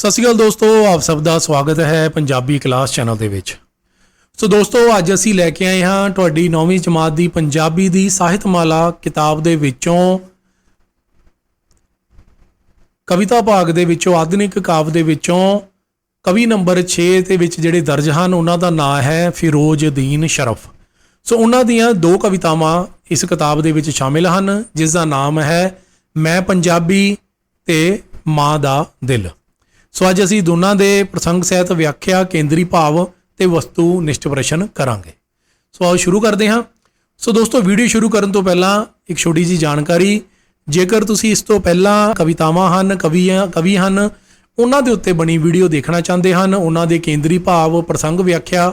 ਸਤਿ ਸ਼੍ਰੀ ਅਕਾਲ ਦੋਸਤੋ, ਆਪ ਸਭ ਦਾ ਸਵਾਗਤ ਹੈ ਪੰਜਾਬੀ ਕਲਾਸ ਚੈਨਲ ਦੇ ਵਿੱਚ। ਸੋ ਦੋਸਤੋ, ਅੱਜ ਅਸੀਂ ਲੈ ਕੇ ਆਏ ਹਾਂ ਤੁਹਾਡੀ 9ਵੀਂ ਜਮਾਤ ਦੀ ਪੰਜਾਬੀ ਦੀ ਸਾਹਿਤਮਾਲਾ ਕਿਤਾਬ ਦੇ ਵਿੱਚੋਂ ਕਵਿਤਾ ਭਾਗ ਦੇ ਵਿੱਚੋਂ, ਆਧੁਨਿਕ ਕਾਵਿ ਦੇ ਵਿੱਚੋਂ ਕਵੀ ਨੰਬਰ 6 ਦੇ ਵਿੱਚ ਜਿਹੜੇ ਦਰਜ ਹਨ, ਉਹਨਾਂ ਦਾ ਨਾਮ ਹੈ ਫਿਰੋਜ਼ਦੀਨ ਸ਼ਰਫ। ਸੋ ਉਹਨਾਂ ਦੀਆਂ ਦੋ ਕਵਿਤਾਵਾਂ ਇਸ ਕਿਤਾਬ ਦੇ ਵਿੱਚ ਸ਼ਾਮਿਲ ਹਨ, ਜਿਸ ਦਾ ਨਾਮ ਹੈ, ਮੈਂ ਪੰਜਾਬੀ ਤੇ ਮਾਂ ਦਾ ਦਿਲ। ਸੋ ਅੱਜ ਅਸੀਂ ਦੋਨਾਂ ਦੇ ਪ੍ਰਸੰਗ ਸਹਿਤ ਵਿਆਖਿਆ, ਕੇਂਦਰੀ ਭਾਵ ਤੇ ਵਸਤੂ ਨਿਸ਼ਟ ਪ੍ਰਸ਼ਨ ਕਰਾਂਗੇ। ਸੋ ਆਓ ਸ਼ੁਰੂ ਕਰਦੇ ਹਾਂ। ਸੋ ਦੋਸਤੋ, ਵੀਡੀਓ ਸ਼ੁਰੂ ਕਰਨ ਤੋਂ ਪਹਿਲਾਂ ਇੱਕ ਛੋਟੀ ਜੀ ਜਾਣਕਾਰੀ। ਜੇਕਰ ਤੁਸੀਂ ਇਸ ਤੋਂ ਪਹਿਲਾਂ ਕਵਿਤਾਵਾਂ ਹਨ, ਕਵੀਆਂ, ਕਵੀ ਹਨ, ਉਹਨਾਂ ਦੇ ਉੱਤੇ ਬਣੀ ਵੀਡੀਓ ਦੇਖਣਾ ਚਾਹੁੰਦੇ ਹਨ, ਉਹਨਾਂ ਦੇ ਕੇਂਦਰੀ ਭਾਵ, ਪ੍ਰਸੰਗ ਵਿਆਖਿਆ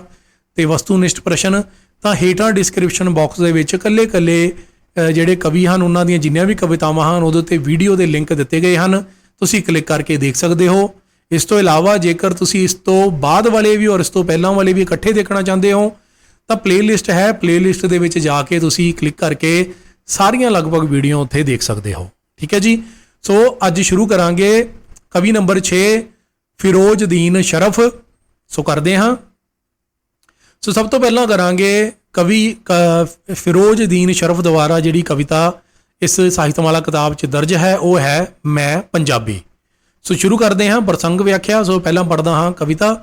ਤੇ ਵਸਤੂ ਨਿਸ਼ਟ ਪ੍ਰਸ਼ਨ, ਤਾਂ ਹੇਠਾਂ ਡਿਸਕ੍ਰਿਪਸ਼ਨ ਬਾਕਸ ਦੇ ਵਿੱਚ ਕੱਲੇ-ਕੱਲੇ ਜਿਹੜੇ ਕਵੀ ਹਨ, ਉਹਨਾਂ ਦੀਆਂ ਜਿੰਨੀਆਂ ਵੀ ਕਵਿਤਾਵਾਂ ਹਨ, ਉਹਦੇ ਉੱਤੇ ਵੀਡੀਓ ਦੇ ਲਿੰਕ ਦਿੱਤੇ ਗਏ ਹਨ। ਤੁਸੀਂ ਕਲਿੱਕ ਕਰਕੇ ਦੇਖ ਸਕਦੇ ਹੋ। ਇਸ ਤੋਂ ਇਲਾਵਾ ਜੇਕਰ ਤੁਸੀਂ ਇਸ ਤੋਂ ਬਾਅਦ ਵਾਲੇ ਵੀ ਔਰ ਇਸ ਤੋਂ ਪਹਿਲਾਂ ਵਾਲੇ ਵੀ ਇਕੱਠੇ ਦੇਖਣਾ ਚਾਹੁੰਦੇ ਹੋ, ਤਾਂ ਪਲੇਲਿਸਟ ਹੈ। ਪਲੇਲਿਸਟ ਦੇ ਵਿੱਚ ਜਾ ਕੇ ਤੁਸੀਂ ਕਲਿੱਕ ਕਰਕੇ ਸਾਰੀਆਂ ਲਗਭਗ ਵੀਡੀਓ ਉੱਥੇ ਦੇਖ ਸਕਦੇ ਹੋ। ਠੀਕ ਹੈ ਜੀ? ਸੋ ਅੱਜ ਸ਼ੁਰੂ ਕਰਾਂਗੇ ਕਵੀ ਨੰਬਰ 6 ਫਿਰੋਜ਼ਦੀਨ ਸ਼ਰਫ। ਸੋ ਕਰਦੇ ਹਾਂ। ਸੋ ਸਭ ਤੋਂ ਪਹਿਲਾਂ ਕਰਾਂਗੇ ਕਵੀ ਕ- ਫਿਰੋਜ਼ਦੀਨ ਸ਼ਰਫ ਦੁਆਰਾ ਜਿਹੜੀ ਕਵਿਤਾ ਇਸ ਸਾਹਿਤਮਾਲਾ ਕਿਤਾਬ 'ਚ ਦਰਜ ਹੈ, ਉਹ ਹੈ, ਮੈਂ ਪੰਜਾਬੀ। ਸੋ ਸ਼ੁਰੂ ਕਰਦੇ ਹਾਂ ਪ੍ਰਸੰਗ ਵਿਆਖਿਆ, ਸੋ ਪਹਿਲਾਂ ਪੜਦਾ ਹਾਂ ਕਵਿਤਾ।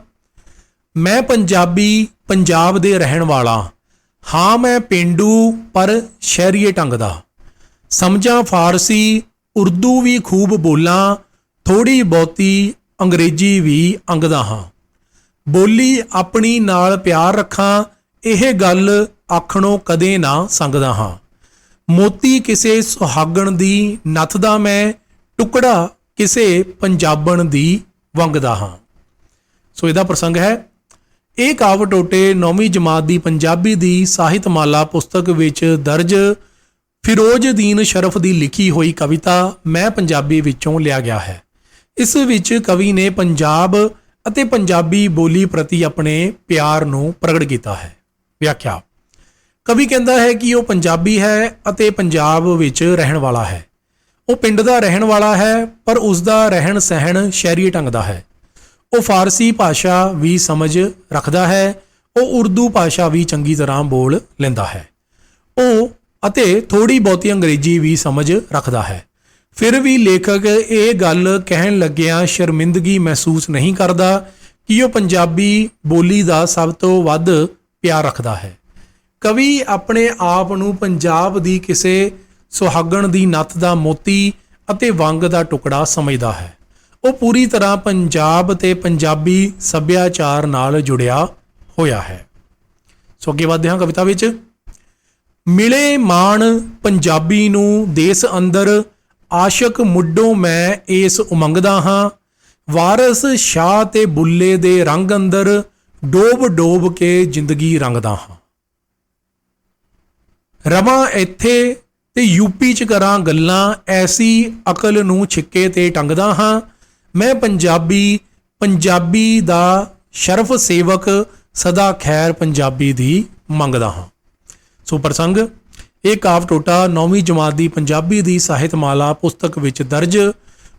ਮੈਂ ਪੰਜਾਬੀ ਪੰਜਾਬ ਦੇ ਰਹਿਣ ਵਾਲਾ, ਹਾਂ ਮੈਂ ਪਿੰਡੂ ਪਰ ਸ਼ਹਿਰੀਏ ਢੰਗ ਦਾ। ਸਮਝਾਂ ਫਾਰਸੀ, ਉਰਦੂ ਵੀ ਖੂਬ ਬੋਲਾਂ ਥੋੜੀ ਬਹੁਤੀ ਅੰਗਰੇਜ਼ੀ ਵੀ ਅੰਗਦਾ ਹਾਂ। ਬੋਲੀ ਆਪਣੀ ਨਾਲ ਪਿਆਰ ਰੱਖਾਂ, ਇਹ ਗੱਲ ਆਖਣੋਂ ਕਦੇ ਨਾ ਸੰਗਦਾ ਹਾਂ। ਮੋਤੀ ਕਿਸੇ ਸੁਹਾਗਣ ਦੀ ਨੱਥ ਦਾ ਮੈਂ, ਟੁਕੜਾ ਕਿਸੇ ਪੰਜਾਬਣ ਦੀ ਵੰਗਦਾ ਹਾਂ। ਸੋ ਇਹਦਾ ਪ੍ਰਸੰਗ ਹੈ, ਇਹ ਕਾਵ ਟੋਟੇ 9ਵੀਂ ਜਮਾਤ ਦੀ ਪੰਜਾਬੀ ਦੀ ਸਾਹਿਤਮਾਲਾ ਪੁਸਤਕ ਵਿੱਚ ਦਰਜ ਫਿਰੋਜ਼ਦੀਨ ਸ਼ਰਫ ਦੀ ਲਿਖੀ ਹੋਈ ਕਵਿਤਾ ਮੈਂ ਪੰਜਾਬੀ ਵਿੱਚੋਂ ਲਿਆ ਗਿਆ ਹੈ। ਇਸ ਵਿੱਚ ਕਵੀ ਨੇ ਪੰਜਾਬ ਅਤੇ ਪੰਜਾਬੀ ਬੋਲੀ ਪ੍ਰਤੀ ਆਪਣੇ ਪਿਆਰ ਨੂੰ ਪ੍ਰਗਟ ਕੀਤਾ ਹੈ। ਵਿਆਖਿਆ, ਕਵੀ ਕਹਿੰਦਾ ਹੈ ਕਿ ਉਹ ਪੰਜਾਬੀ ਹੈ ਅਤੇ ਪੰਜਾਬ ਵਿੱਚ ਰਹਿਣ ਵਾਲਾ ਹੈ। ਉਹ ਪਿੰਡ ਦਾ ਰਹਿਣ ਵਾਲਾ ਹੈ, ਪਰ ਉਸ ਦਾ ਰਹਿਣ ਸਹਿਣ ਸ਼ਹਿਰੀ ਢੰਗ ਦਾ ਹੈ। ਉਹ ਫਾਰਸੀ ਭਾਸ਼ਾ ਵੀ ਸਮਝ ਰੱਖਦਾ ਹੈ, ਉਹ ਉਰਦੂ ਭਾਸ਼ਾ ਵੀ ਚੰਗੀ ਤਰ੍ਹਾਂ ਬੋਲ ਲੈਂਦਾ ਹੈ। ਉਹ ਅਤੇ ਥੋੜੀ ਬਹੁਤੀ ਅੰਗਰੇਜ਼ੀ ਵੀ ਸਮਝ ਰੱਖਦਾ ਹੈ। ਫਿਰ ਵੀ ਲੇਖਕ ਇਹ ਗੱਲ ਕਹਿਣ ਲੱਗਿਆ ਸ਼ਰਮਿੰਦਗੀ ਮਹਿਸੂਸ ਨਹੀਂ ਕਰਦਾ ਕਿ ਉਹ ਪੰਜਾਬੀ ਬੋਲੀ ਦਾ ਸਭ ਤੋਂ ਵੱਧ ਪਿਆਰ ਰੱਖਦਾ ਹੈ। ਕਵੀ ਆਪਣੇ ਆਪ ਨੂੰ ਪੰਜਾਬ ਦੀ ਕਿਸੇ ਸੁਹਾਗਣ ਦੀ ਨੱਤ ਦਾ ਮੋਤੀ ਅਤੇ ਵੰਗ ਦਾ ਟੁਕੜਾ ਸਮਝਦਾ ਹੈ। ਉਹ ਪੂਰੀ ਤਰ੍ਹਾਂ ਪੰਜਾਬ ਤੇ ਪੰਜਾਬੀ ਸੱਭਿਆਚਾਰ ਨਾਲ ਜੁੜਿਆ ਹੋਇਆ ਹੈ। ਸੋ ਅੱਗੇ ਵਧਦੇ ਹਾਂ ਕਵਿਤਾ ਵਿੱਚ। ਮਿਲੇ ਮਾਣ ਪੰਜਾਬੀ ਨੂੰ ਦੇਸ ਅੰਦਰ, ਆਸ਼ਕ ਮੁੱਢੋਂ ਮੈਂ ਇਸ ਉਮੰਗਦਾ ਹਾਂ। ਵਾਰਸ ਸ਼ਾਹ ਤੇ ਬੁੱਲੇ ਦੇ ਰੰਗ ਅੰਦਰ, ਡੋਬ ਡੋਬ ਕੇ ਜ਼ਿੰਦਗੀ ਰੰਗਦਾ ਹਾਂ। ਰਵਾਂ ਇੱਥੇ ਤੇ ਯੂਪੀ ਚ ਕਰਾਂ ਗੱਲਾਂ, ਐਸੀ ਅਕਲ ਨੂੰ ਛਿੱਕੇ ਤੇ ਟੰਗਦਾ ਹਾਂ। ਮੈਂ ਪੰਜਾਬੀ ਪੰਜਾਬੀ ਦਾ ਸ਼ਰਫ ਸੇਵਕ, ਸਦਾ ਖੈਰ ਪੰਜਾਬੀ ਦੀ ਮੰਗਦਾ ਹਾਂ। ਸੋ ਪ੍ਰਸੰਗ ਇਹ ਕਾਵ ਟੋਟਾ 9ਵੀਂ ਜਮਾਤ ਦੀ ਪੰਜਾਬੀ ਦੀ ਸਾਹਿਤਮਾਲਾ ਪੁਸਤਕ ਵਿੱਚ ਦਰਜ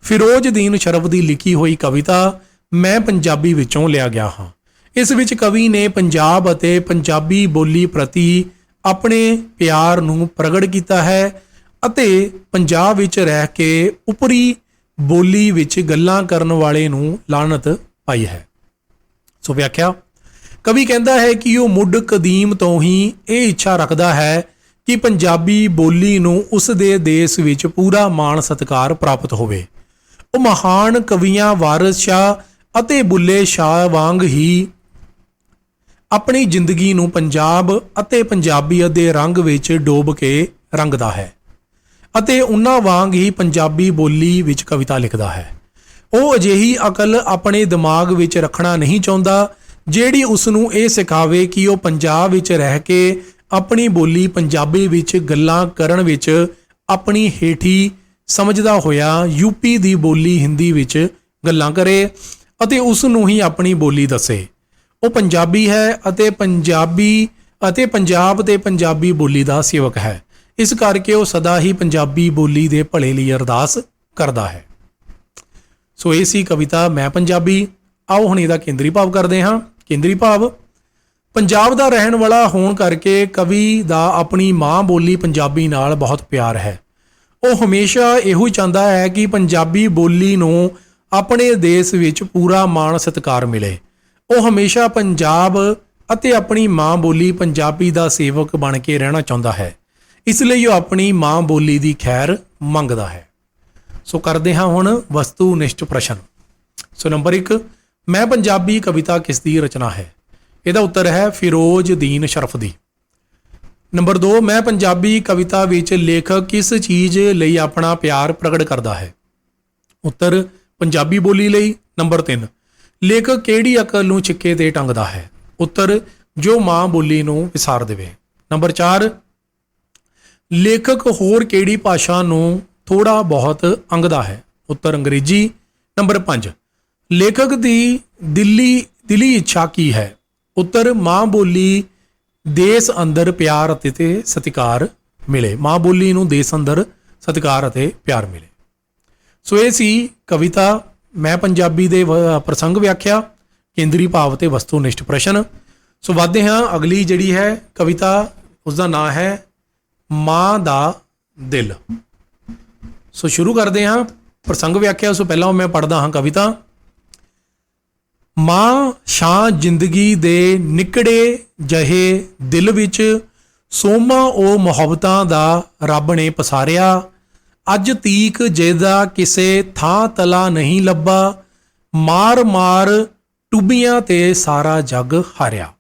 ਫਿਰੋਜ਼ਦੀਨ ਸ਼ਰਫ ਦੀ ਲਿਖੀ ਹੋਈ ਕਵਿਤਾ ਮੈਂ ਪੰਜਾਬੀ ਵਿੱਚੋਂ ਲਿਆ ਗਿਆ ਹਾਂ। ਇਸ ਵਿੱਚ ਕਵੀ ਨੇ ਪੰਜਾਬ ਅਤੇ ਪੰਜਾਬੀ ਬੋਲੀ ਪ੍ਰਤੀ ਆਪਣੇ ਪਿਆਰ ਨੂੰ ਪ੍ਰਗਟ ਕੀਤਾ ਹੈ ਅਤੇ ਪੰਜਾਬ ਵਿੱਚ ਰਹਿ ਕੇ ਉਪਰੀ ਬੋਲੀ ਵਿੱਚ ਗੱਲਾਂ ਕਰਨ ਵਾਲੇ ਨੂੰ ਲਾਨਤ ਪਾਈ ਹੈ। ਸੋ ਵਿਆਖਿਆ, ਕਵੀ ਕਹਿੰਦਾ ਹੈ ਕਿ ਉਹ ਮੁੱਢ ਕਦੀਮ ਤੋਂ ਹੀ ਇਹ ਇੱਛਾ ਰੱਖਦਾ ਹੈ ਕਿ ਪੰਜਾਬੀ ਬੋਲੀ ਨੂੰ ਉਸ ਦੇ ਦੇਸ਼ ਵਿੱਚ ਪੂਰਾ ਮਾਣ ਸਤਿਕਾਰ ਪ੍ਰਾਪਤ ਹੋਵੇ। ਉਹ ਮਹਾਨ ਕਵੀਆਂ, ਵਾਰਿਸ ਸ਼ਾਹ ਅਤੇ ਬੁੱਲੇ ਸ਼ਾਹ ਵਾਂਗ ਹੀ ਆਪਣੀ ਜ਼ਿੰਦਗੀ ਨੂੰ ਪੰਜਾਬ ਅਤੇ ਪੰਜਾਬੀਅਤ ਦੇ ਰੰਗ ਵਿੱਚ ਡੋਬ ਕੇ ਰੰਗਦਾ ਹੈ ਅਤੇ ਉਹਨਾਂ ਵਾਂਗ ਹੀ ਪੰਜਾਬੀ ਬੋਲੀ ਵਿੱਚ ਕਵਿਤਾ ਲਿਖਦਾ ਹੈ। ਉਹ ਅਜਿਹੀ ਅਕਲ ਆਪਣੇ ਦਿਮਾਗ ਵਿੱਚ ਰੱਖਣਾ ਨਹੀਂ ਚਾਹੁੰਦਾ, ਜਿਹੜੀ ਉਸ ਨੂੰ ਇਹ ਸਿਖਾਵੇ ਕਿ ਉਹ ਪੰਜਾਬ ਵਿੱਚ ਰਹਿ ਕੇ ਆਪਣੀ ਬੋਲੀ ਪੰਜਾਬੀ ਵਿੱਚ ਗੱਲਾਂ ਕਰਨ ਵਿੱਚ ਆਪਣੀ ਹੇਠੀ ਸਮਝਦਾ ਹੋਇਆ ਯੂਪੀ ਦੀ ਬੋਲੀ ਹਿੰਦੀ ਵਿੱਚ ਗੱਲਾਂ ਕਰੇ ਅਤੇ ਉਸ ਨੂੰ ਹੀ ਆਪਣੀ ਬੋਲੀ ਦੱਸੇ। ਉਹ ਪੰਜਾਬੀ ਹੈ ਅਤੇ ਪੰਜਾਬੀ ਅਤੇ ਪੰਜਾਬ ਤੇ ਪੰਜਾਬੀ ਬੋਲੀ ਦਾ ਸੇਵਕ ਹੈ। ਇਸ ਕਰਕੇ ਉਹ ਸਦਾ ਹੀ ਪੰਜਾਬੀ ਬੋਲੀ ਦੇ ਭਲੇ ਲਈ ਅਰਦਾਸ ਕਰਦਾ ਹੈ। ਸੋ ਇਹ ਸੀ ਕਵਿਤਾ ਮੈਂ ਪੰਜਾਬੀ। ਆਓ ਹੁਣ ਇਹਦਾ ਕੇਂਦਰੀ ਭਾਵ ਕਰਦੇ ਹਾਂ। ਕੇਂਦਰੀ ਭਾਵ, ਪੰਜਾਬ ਦਾ ਰਹਿਣ ਵਾਲਾ ਹੋਣ ਕਰਕੇ ਕਵੀ ਦਾ ਆਪਣੀ ਮਾਂ ਬੋਲੀ ਪੰਜਾਬੀ ਨਾਲ ਬਹੁਤ ਪਿਆਰ ਹੈ। ਉਹ ਹਮੇਸ਼ਾ ਇਹੋ ਹੀ ਚਾਹੁੰਦਾ ਹੈ ਕਿ ਪੰਜਾਬੀ ਬੋਲੀ ਨੂੰ ਆਪਣੇ ਦੇਸ਼ ਵਿੱਚ ਪੂਰਾ ਮਾਣ ਸਤਿਕਾਰ ਮਿਲੇ। ਉਹ ਹਮੇਸ਼ਾ ਪੰਜਾਬ ਅਤੇ ਆਪਣੀ ਮਾਂ ਬੋਲੀ ਪੰਜਾਬੀ ਦਾ ਸੇਵਕ ਬਣ ਕੇ ਰਹਿਣਾ ਚਾਹੁੰਦਾ ਹੈ। ਇਸ ਲਈ ਉਹ ਆਪਣੀ ਮਾਂ ਬੋਲੀ ਦੀ ਖੈਰ ਮੰਗਦਾ ਹੈ। ਸੋ ਕਰਦੇ ਹਾਂ ਹੁਣ ਵਸਤੂ ਨਿਸ਼ਚ ਪ੍ਰਸ਼ਨ। ਸੋ ਨੰਬਰ 1 ਮੈਂ ਪੰਜਾਬੀ ਕਵਿਤਾ ਕਿਸ ਦੀ ਰਚਨਾ ਹੈ? ਇਹਦਾ ਉੱਤਰ ਹੈ, ਫਿਰੋਜ਼ ਦੀਨ ਸ਼ਰਫ ਦੀ। ਨੰਬਰ 2 ਮੈਂ ਪੰਜਾਬੀ ਕਵਿਤਾ ਵਿੱਚ ਲੇਖਕ ਕਿਸ ਚੀਜ਼ ਲਈ ਆਪਣਾ ਪਿਆਰ ਪ੍ਰਗਟ ਕਰਦਾ ਹੈ? ਉੱਤਰ, ਪੰਜਾਬੀ ਬੋਲੀ ਲਈ। ਨੰਬਰ 3 ਲੇਖਕ ਕਿਹੜੀ ਅਕਲ ਨੂੰ ਛਿੱਕੇ ਤੇ ਟੰਗਦਾ ਹੈ? ਉੱਤਰ, ਜੋ ਮਾਂ ਬੋਲੀ ਨੂੰ ਵਿਸਾਰ ਦੇਵੇ। ਨੰਬਰ 4 ਲੇਖਕ ਹੋਰ ਕਿਹੜੀ ਭਾਸ਼ਾ ਨੂੰ ਥੋੜਾ ਬਹੁਤ ਅੰਗਦਾ ਹੈ? ਉੱਤਰ ਅੰਗਰੇਜ਼ੀ। ਨੰਬਰ 5 ਲੇਖਕ ਦੀ ਦਿੱਲੀ, ਦਿਲੀ ਇੱਛਾ ਕੀ ਹੈ? ਉੱਤਰ, ਮਾਂ ਬੋਲੀ ਦੇਸ਼ ਅੰਦਰ ਪਿਆਰ ਅਤੇ ਤੇ ਸਤਿਕਾਰ ਮਿਲੇ। ਮਾਂ ਬੋਲੀ ਨੂੰ ਦੇਸ਼ ਅੰਦਰ ਸਤਿਕਾਰ ਅਤੇ ਪਿਆਰ ਮਿਲੇ। ਸੋ ਇਹ ਸੀ ਕਵਿਤਾ ਮੈਂ ਪੰਜਾਬੀ ਦੇ ਪ੍ਰਸੰਗ ਵਿਆਖਿਆ, ਕੇਂਦਰੀ ਭਾਵ ਤੇ ਵਸਤੂਨਿਸ਼ਟ ਪ੍ਰਸ਼ਨ। ਸੋ ਵਧਦੇ ਹਾਂ, ਅਗਲੀ ਜਿਹੜੀ ਹੈ ਕਵਿਤਾ ਉਸ ਦਾ ਨਾਮ ਹੈ ਮਾਂ ਦਾ ਦਿਲ। ਸੋ ਸ਼ੁਰੂ ਕਰਦੇ ਹਾਂ, ਪ੍ਰਸੰਗ ਵਿਆਖਿਆ ਉਸ ਤੋਂ ਪਹਿਲਾਂ ਮੈਂ ਪੜ੍ਹਦਾ ਹਾਂ ਕਵਿਤਾ। ਮਾਂ ਸ਼ਾਂ ਜ਼ਿੰਦਗੀ ਦੇ ਨਿਕੜੇ ਜਹੇ ਦਿਲ ਵਿੱਚ, ਸੋਮਾ ਉਹ ਮੁਹੱਬਤਾਂ ਦਾ ਰੱਬ ਨੇ ਪਸਾਰਿਆ। ਅੱਜ ਤੀਕ ਜਿਹਦਾ ਕਿਸੇ ਥਾਂ ਤਲਾ ਨਹੀਂ ਲੱਭਾ, ਮਾਰ ਮਾਰ ਟੁੱਬੀਆਂ ਤੇ ਸਾਰਾ ਜੱਗ ਹਾਰਿਆ।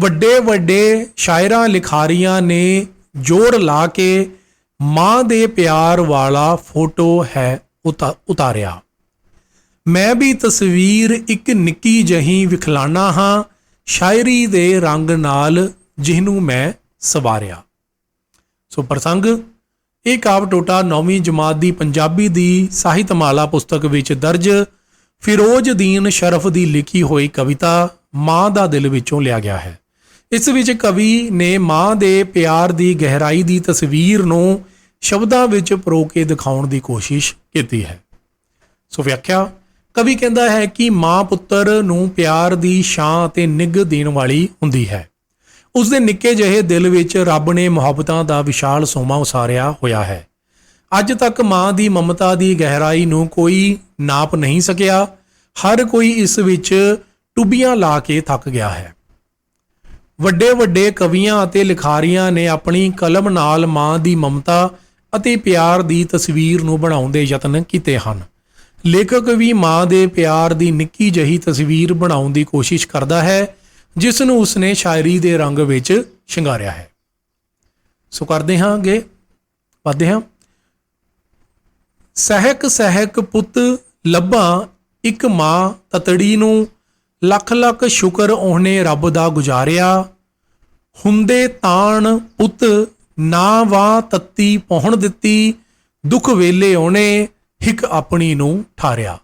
ਵੱਡੇ ਵੱਡੇ ਸ਼ਾਇਰਾਂ ਲਿਖਾਰੀਆਂ ਨੇ ਜੋਰ ਲਾ ਕੇ ਮਾਂ ਦੇ ਪਿਆਰ ਵਾਲਾ ਫੋਟੋ ਹੈ ਉਤਾ- ਉਤਾਰਿਆ। ਮੈਂ ਵੀ ਤਸਵੀਰ ਇੱਕ ਨਿੱਕੀ ਜਹੀ ਵਿਖਲਾਣਾ ਹਾਂ, ਸ਼ਾਇਰੀ ਦੇ ਰੰਗ ਨਾਲ ਜਿਹਨੂੰ ਮੈਂ ਸਵਾਰਿਆ। ਸੋ ਪ੍ਰਸੰਗ ਇਹ ਕਾਵ ਟੋਟਾ 9ਵੀਂ ਜਮਾਤ ਦੀ ਪੰਜਾਬੀ ਦੀ ਸਾਹਿਤਮਾਲਾ ਪੁਸਤਕ ਵਿੱਚ ਦਰਜ ਫਿਰੋਜ਼ਦੀਨ ਸ਼ਰਫ ਦੀ ਲਿਖੀ ਹੋਈ ਕਵਿਤਾ ਮਾਂ ਦਾ ਦਿਲ ਵਿੱਚੋਂ ਲਿਆ ਗਿਆ ਹੈ। ਇਸ ਵਿੱਚ ਕਵੀ ਨੇ ਮਾਂ ਦੇ ਪਿਆਰ ਦੀ ਗਹਿਰਾਈ ਦੀ ਤਸਵੀਰ ਨੂੰ ਸ਼ਬਦਾਂ ਵਿੱਚ ਪਰੋ ਕੇ ਦਿਖਾਉਣ ਦੀ ਕੋਸ਼ਿਸ਼ ਕੀਤੀ ਹੈ। ਸੋ ਵਿਆਖਿਆ, ਕਵੀ ਕਹਿੰਦਾ ਹੈ ਕਿ ਮਾਂ ਪੁੱਤਰ ਨੂੰ ਪਿਆਰ ਦੀ ਛਾਂ ਅਤੇ ਨਿੱਘ ਦੇਣ ਵਾਲੀ ਹੁੰਦੀ ਹੈ। ਉਸ ਦੇ ਨਿੱਕੇ ਜਿਹੇ ਦਿਲ ਵਿੱਚ ਰੱਬ ਨੇ ਮੁਹੱਬਤਾਂ ਦਾ ਵਿਸ਼ਾਲ ਸੋਮਾ ਉਸਾਰਿਆ ਹੋਇਆ ਹੈ। ਅੱਜ ਤੱਕ ਮਾਂ ਦੀ ਮਮਤਾ ਦੀ ਗਹਿਰਾਈ ਨੂੰ ਕੋਈ ਨਾਪ ਨਹੀਂ ਸਕਿਆ। ਹਰ ਕੋਈ ਇਸ ਵਿੱਚ ਟੁੱਬੀਆਂ ਲਾ ਕੇ ਥੱਕ ਗਿਆ ਹੈ। ਵੱਡੇ ਵੱਡੇ ਕਵੀਆਂ ਅਤੇ ਲਿਖਾਰੀਆਂ ਨੇ ਆਪਣੀ ਕਲਮ ਨਾਲ ਮਾਂ ਦੀ ਮਮਤਾ ਅਤੇ ਪਿਆਰ ਦੀ ਤਸਵੀਰ ਨੂੰ ਬਣਾਉਣ ਦੇ ਯਤਨ ਕੀਤੇ ਹਨ। ਲੇਖਕ ਵੀ ਮਾਂ ਦੇ ਪਿਆਰ ਦੀ ਨਿੱਕੀ ਜਹੀ ਤਸਵੀਰ ਬਣਾਉਣ ਦੀ ਕੋਸ਼ਿਸ਼ ਕਰਦਾ ਹੈ। ਜਿਸ ਨੂੰ ਉਸਨੇ ਸ਼ਾਇਰੀ ਦੇ ਰੰਗ ਵਿੱਚ ਸ਼ਿੰਗਾਰਿਆ ਹੈ। ਸੋ ਕਰਦੇ ਹਾਂ ਅੱਗੇ ਵਧਦੇ ਹਾਂ। ਸਹਿਕ ਸਹਿਕ ਪੁੱਤ ਲੱਭਾਂ ਇੱਕ ਮਾਂ, ਤਤੜੀ ਨੂੰ ਲੱਖ ਲੱਖ ਸ਼ੁਕਰ ਉਹਨੇ ਰੱਬ ਦਾ ਗੁਜ਼ਾਰਿਆ। ਹੁੰਦੇ ਤਾਣ ਪੁੱਤ ਨਾ ਵਾ ਤੱਤੀ ਪਹੁਣ ਦਿੱਤੀ, ਦੁੱਖ ਵੇਲੇ ਉਹਨੇ ਹਿੱਕ ਆਪਣੀ ਨੂੰ ਠਾਰਿਆ।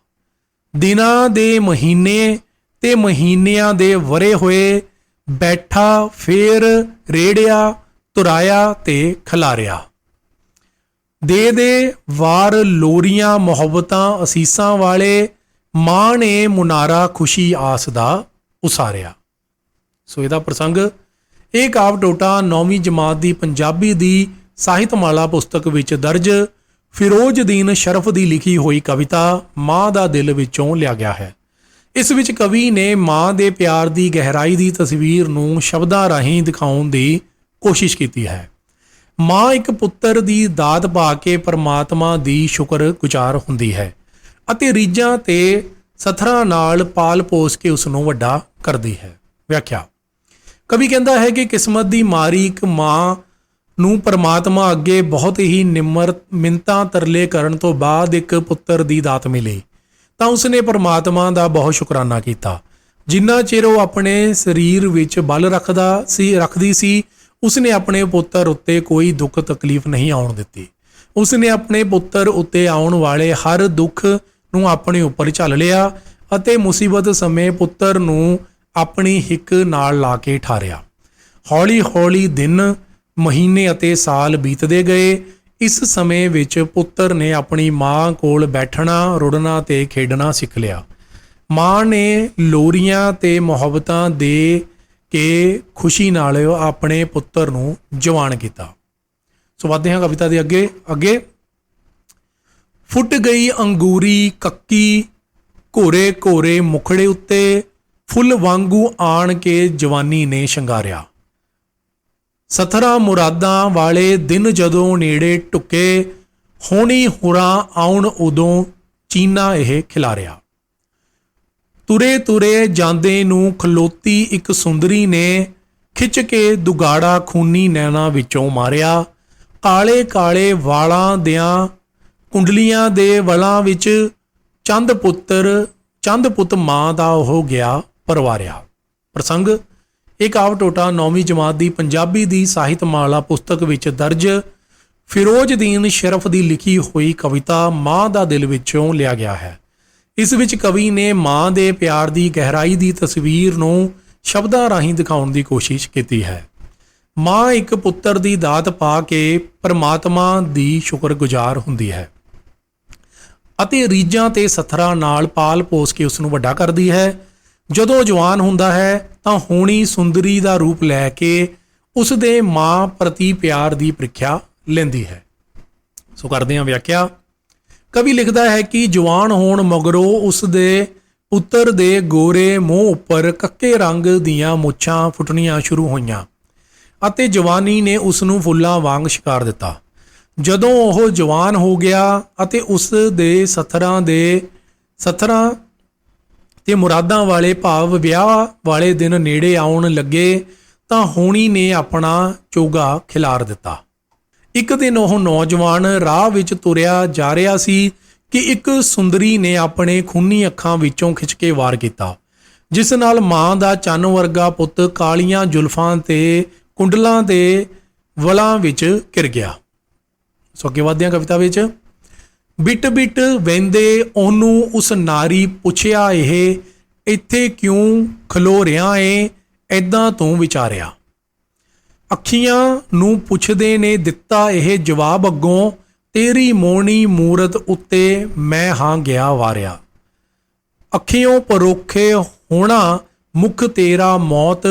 ਦਿਨਾਂ ਦੇ ਮਹੀਨੇ ਤੇ ਮਹੀਨਿਆਂ ਦੇ ਵਰੇ ਹੋਏ ਬੈਠਾ ਫੇਰ ਰੇੜਿਆ, ਤੁਰਾਇਆ ਤੇ ਖਲਾਰਿਆ। ਦੇ ਦੇ ਵਾਰ ਲੋਰੀਆਂ ਮੁਹੱਬਤਾਂ ਅਸੀਸਾਂ ਵਾਲੇ ਮਾਂ ਨੇ ਮੁਨਾਰਾ ਖੁਸ਼ੀ ਆਸ ਦਾ ਉਸਾਰਿਆ। ਸੋ ਇਹਦਾ ਪ੍ਰਸੰਗ, ਇਹ ਕਾਵ ਟੋਟਾ 9ਵੀਂ ਜਮਾਤ ਦੀ ਪੰਜਾਬੀ ਦੀ ਸਾਹਿਤਮਾਲਾ ਪੁਸਤਕ ਵਿੱਚ ਦਰਜ ਫਿਰੋਜ਼ਦੀਨ ਸ਼ਰਫ ਦੀ ਲਿਖੀ ਹੋਈ ਕਵਿਤਾ ਮਾਂ ਦਾ ਦਿਲ ਵਿੱਚੋਂ ਲਿਆ ਗਿਆ ਹੈ। ਇਸ ਵਿੱਚ ਕਵੀ ਨੇ ਮਾਂ ਦੇ ਪਿਆਰ ਦੀ ਗਹਿਰਾਈ ਦੀ ਤਸਵੀਰ ਨੂੰ ਸ਼ਬਦਾਂ ਰਾਹੀਂ ਦਿਖਾਉਣ ਦੀ ਕੋਸ਼ਿਸ਼ ਕੀਤੀ ਹੈ। ਮਾਂ ਇੱਕ ਪੁੱਤਰ ਦੀ ਦਾਤ ਪਾ ਕੇ ਪਰਮਾਤਮਾ ਦੀ ਸ਼ੁਕਰਗੁਜ਼ਾਰ ਹੁੰਦੀ ਹੈ ਅਤੇ ਰੀਝਾਂ ਤੇ ਸਥਰਾਂ ਨਾਲ ਪਾਲ ਪੋਸ ਕੇ ਉਸ ਨੂੰ ਵੱਡਾ ਕਰਦੀ ਹੈ। ਵਿਆਖਿਆ। ਕਵੀ ਕਹਿੰਦਾ ਹੈ ਕਿ ਕਿਸਮਤ ਦੀ ਮਾਰੀ ਇੱਕ ਮਾਂ ਨੂੰ ਪਰਮਾਤਮਾ ਅੱਗੇ ਬਹੁਤ ਹੀ ਨਿਮਰ ਮਿੰਤਾਂ ਤਰਲੇ ਕਰਨ ਤੋਂ ਬਾਅਦ ਇੱਕ ਪੁੱਤਰ ਦੀ ਦਾਤ ਮਿਲੀ। ਤਾਂ ਉਸਨੇ ਪਰਮਾਤਮਾ ਦਾ ਬਹੁਤ ਸ਼ੁਕਰਾਨਾ ਕੀਤਾ। ਜਿੰਨਾ ਚਿਰ ਉਹ ਆਪਣੇ ਸਰੀਰ ਵਿੱਚ ਬਲ ਰੱਖਦਾ ਸੀ, ਰੱਖਦੀ ਸੀ, ਉਸਨੇ ਆਪਣੇ ਪੁੱਤਰ ਉੱਤੇ ਕੋਈ ਦੁੱਖ ਤਕਲੀਫ ਨਹੀਂ ਆਉਣ ਦਿੱਤੀ। ਉਸਨੇ ਆਪਣੇ ਪੁੱਤਰ ਉੱਤੇ ਆਉਣ ਵਾਲੇ ਹਰ ਦੁੱਖ ਨੂੰ ਆਪਣੇ ਉੱਪਰ ਝੱਲ ਲਿਆ ਅਤੇ ਮੁਸੀਬਤ ਸਮੇਂ ਪੁੱਤਰ ਨੂੰ ਆਪਣੀ ਹਿੱਕ ਨਾਲ ਲਾ ਕੇ ਠਾਰਿਆ। ਹੌਲੀ-ਹੌਲੀ ਦਿਨ, ਮਹੀਨੇ ਅਤੇ ਸਾਲ ਬੀਤਦੇ ਗਏ ਇਸ ਸਮੇਂ ਵਿੱਚ ਪੁੱਤਰ ਨੇ ਆਪਣੀ ਮਾਂ ਕੋਲ ਬੈਠਣਾ, ਰੁੜਨਾ ਤੇ ਖੇਡਣਾ ਸਿੱਖ ਲਿਆ। ਮਾਂ ਨੇ ਲੋਰੀਆਂ ਤੇ ਮੁਹੱਬਤਾਂ ਦੇ ਕੇ ਖੁਸ਼ੀ ਨਾਲ ਆਪਣੇ ਪੁੱਤਰ ਨੂੰ ਜਵਾਨ ਕੀਤਾ। ਸੋ ਵਧਦੇ ਹਾਂ ਕਵਿਤਾ ਦੇ ਅੱਗੇ। ਅੱਗੇ, ਫੁੱਟ ਗਈ ਅੰਗੂਰੀ ਕੱਕੀ ਘੋਰੇ ਘੋਰੇ ਮੁਖੜੇ ਉੱਤੇ, ਫੁੱਲ ਵਾਂਗੂ ਆਣ ਕੇ ਜਵਾਨੀ ਨੇ ਸ਼ਿੰਗਾਰਿਆ। ਸਥਰਾ ਮੁਰਾਦਾਂ ਵਾਲੇ ਦਿਨ ਜਦੋਂ ਨੇੜੇ ਟੁੱਕੇ, ਹੋਣੀ ਹੁਰਾਂ ਆਉਣ ਉਦੋਂ ਚੀਨਾ ਇਹ ਖਿਲਾਰਿਆ। ਤੁਰੇ ਤੁਰੇ ਜਾਂਦੇ ਨੂੰ ਖਲੋਤੀ ਇੱਕ ਸੁੰਦਰੀ ਨੇ ਖਿੱਚ ਕੇ ਦੁਗਾੜਾ ਖੂਨੀ ਨੈਣਾ ਵਿੱਚੋਂ ਮਾਰਿਆ। ਕਾਲੇ ਕਾਲੇ ਵਾਲਾਂ ਦਿਆਂ ਕੁੰਡਲੀਆਂ ਦੇ ਵਲਾਂ ਵਿੱਚ ਚੰਦ ਪੁੱਤਰ, ਚੰਦ ਪੁੱਤ ਮਾਂ ਦਾ ਉਹ ਗਿਆ ਪਰਵਾਰਿਆ। ਪ੍ਰਸੰਗ ਇਹ ਕਾਵ ਟੋਟਾ 9ਵੀਂ ਜਮਾਤ ਦੀ ਪੰਜਾਬੀ ਦੀ ਸਾਹਿਤਮਾਲਾ ਪੁਸਤਕ ਵਿੱਚ ਦਰਜ ਫਿਰੋਜ਼ਦੀਨ ਸ਼ਰਫ ਦੀ ਲਿਖੀ ਹੋਈ ਕਵਿਤਾ ਮਾਂ ਦਾ ਦਿਲ ਵਿੱਚੋਂ ਲਿਆ ਗਿਆ ਹੈ। ਇਸ ਵਿੱਚ ਕਵੀ ਨੇ ਮਾਂ ਦੇ ਪਿਆਰ ਦੀ ਗਹਿਰਾਈ ਦੀ ਤਸਵੀਰ ਨੂੰ ਸ਼ਬਦਾਂ ਰਾਹੀਂ ਦਿਖਾਉਣ ਦੀ ਕੋਸ਼ਿਸ਼ ਕੀਤੀ ਹੈ। ਮਾਂ ਇੱਕ ਪੁੱਤਰ ਦੀ ਦਾਤ ਪਾ ਕੇ ਪਰਮਾਤਮਾ ਦੀ ਸ਼ੁਕਰਗੁਜ਼ਾਰ ਹੁੰਦੀ ਹੈ ਅਤੇ ਰੀਝਾਂ ਤੇ ਸਥਰਾਂ ਨਾਲ ਪਾਲ ਪੋਸ ਕੇ ਉਸ ਨੂੰ ਵੱਡਾ ਕਰਦੀ ਹੈ। ਜਦੋਂ ਜਵਾਨ ਹੁੰਦਾ ਹੈ ਤਾਂ ਹੋਣੀ ਸੁੰਦਰੀ ਦਾ ਰੂਪ ਲੈ ਕੇ ਉਸ ਦੇ ਮਾਂ ਪ੍ਰਤੀ ਪਿਆਰ ਦੀ ਪ੍ਰੀਖਿਆ ਲੈਂਦੀ ਹੈ। ਸੋ ਕਰਦੇ ਹਾਂ ਵਿਆਖਿਆ। ਕਵੀ ਲਿਖਦਾ ਹੈ ਕਿ ਜਵਾਨ ਹੋਣ ਮਗਰੋਂ ਉਸ ਦੇ ਪੁੱਤਰ ਦੇ ਗੋਰੇ ਮੂੰਹ ਉੱਪਰ ਕੱਕੇ ਰੰਗ ਦੀਆਂ ਮੁੱਛਾਂ ਫੁੱਟਣੀਆਂ ਸ਼ੁਰੂ ਹੋਈਆਂ ਅਤੇ ਜਵਾਨੀ ਨੇ ਉਸ ਨੂੰ ਫੁੱਲਾਂ ਵਾਂਗ ਸ਼ਿਕਾਰ ਦਿੱਤਾ। ਜਦੋਂ ਉਹ ਜਵਾਨ ਹੋ ਗਿਆ ਅਤੇ ਉਸ ਦੇ ਸਥਰਾਂ ਦੇ ਸਥਰਾਂ ਤੇ ਮੁਰਾਦਾਂ ਵਾਲੇ ਭਾਵ ਵਿਆਹ ਵਾਲੇ ਦਿਨ ਨੇੜੇ ਆਉਣ ਲੱਗੇ ਤਾਂ ਹੋਣੀ ਨੇ ਆਪਣਾ ਚੋਗਾ ਖਿਲਾਰ ਦਿੱਤਾ। ਇੱਕ ਦਿਨ ਉਹ ਨੌਜਵਾਨ ਰਾਹ ਵਿੱਚ ਤੁਰਿਆ ਜਾ ਰਿਹਾ ਸੀ ਕਿ ਇੱਕ ਸੁੰਦਰੀ ਨੇ ਆਪਣੇ ਖੂਨੀ ਅੱਖਾਂ ਵਿੱਚੋਂ ਖਿੱਚ ਕੇ ਵਾਰ ਕੀਤਾ, ਜਿਸ ਨਾਲ ਮਾਂ ਦਾ ਚੰਨ ਵਰਗਾ ਪੁੱਤ ਕਾਲੀਆਂ ਜ਼ੁਲਫਾਂ ਤੇ ਕੁੰਡਲਾਂ ਦੇ ਵਲਾਂ ਵਿੱਚ ਘਿਰ ਗਿਆ। ਸੋ ਅੱਗੇ ਵਧਦੇ ਹਾਂ ਕਵਿਤਾ ਵਿੱਚ ਬਿਟ ਬਿਟ ਵੈਂਦੇ ਉਹਨੂੰ ਉਸ ਨਾਰੀ ਪੁੱਛਿਆ, ਇਹ ਇੱਥੇ ਕਿਉਂ ਖਲੋ ਰਿਆਂ ਏ? ਐਦਾਂ ਤੂੰ ਵਿਚਾਰਿਆ? ਅੱਖੀਆਂ ਨੂੰ ਪੁੱਛਦੇ ਨੇ, ਦਿੱਤਾ ਇਹ ਜਵਾਬ ਅੱਗੋਂ, ਤੇਰੀ ਮੋਣੀ ਮੂਰਤ ਉੱਤੇ ਮੈਂ ਹਾਂ ਗਿਆ ਵਾਰਿਆ। ਅੱਖੀਓਂ ਪਰੋਖੇ ਹੋਣਾ, ਮੁਖ ਤੇਰਾ ਮੌਤ